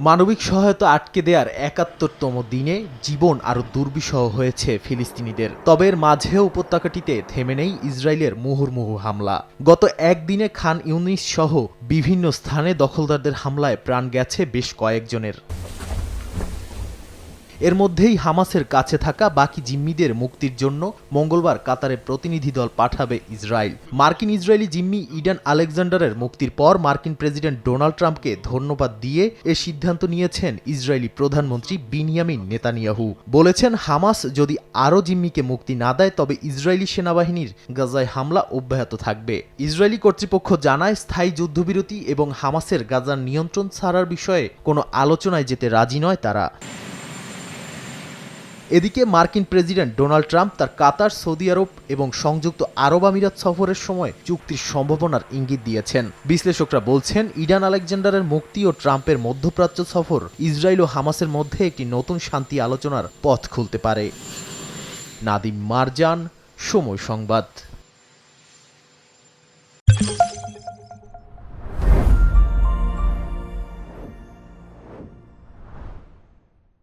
মানবিক সহায়তা আটকে দেওয়ার একাত্তরতম দিনে জীবন আরও দুর্বিষহ হয়েছে ফিলিস্তিনিদের। তবে এর মাঝেও উপত্যকাটিতে থেমে নেই ইসরায়েলের মুহুর্মুহু হামলা। গত একদিনে খান ইউনিস সহ বিভিন্ন স্থানে দখলদারদের হামলায় প্রাণ গেছে বেশ কয়েকজনের। এর মধ্যেই হামাসের কাছে থাকা বাকি জিম্মিদের মুক্তির জন্য মঙ্গলবার কাতারে প্রতিনিধি দল পাঠাবে ইসরায়েল। মার্কিন ইসরায়েলি জিম্মি ইডান আলেকজান্ডারের মুক্তির পর মার্কিন প্রেসিডেন্ট ডোনাল্ড ট্রাম্পকে ধন্যবাদ দিয়ে এ সিদ্ধান্ত নিয়েছেন ইসরায়েলি প্রধানমন্ত্রী বিনিয়ামিন নেতানিয়াহু। বলেছেন, হামাস যদি আরও জিম্মিকে মুক্তি না দেয়, তবে ইসরায়েলি সেনাবাহিনীর গাজায় হামলা অব্যাহত থাকবে। ইসরায়েলি কর্তৃপক্ষ জানায়, স্থায়ী যুদ্ধবিরতি এবং হামাসের গাজার নিয়ন্ত্রণ ছাড়ার বিষয়ে কোনো আলোচনায় যেতে রাজি নয় তারা। এদিকে মার্কিন প্রেসিডেন্ট ডোনাল্ড ট্রাম্প তার কাতার, সৌদি আরব এবং সংযুক্ত আরব আমিরাত সফরের সময় চুক্তির সম্ভাবনার ইঙ্গিত দিয়েছেন। বিশ্লেষকরা বলছেন ইডান আলেকজান্ডারের মুক্তি ও ট্রাম্পের মধ্যপ্রাচ্য সফর ইসরায়েল ও হামাসের মধ্যে একটি নতুন শান্তি আলোচনার পথ খুলতে পারে। নাদিম মারজান, সময় সংবাদ।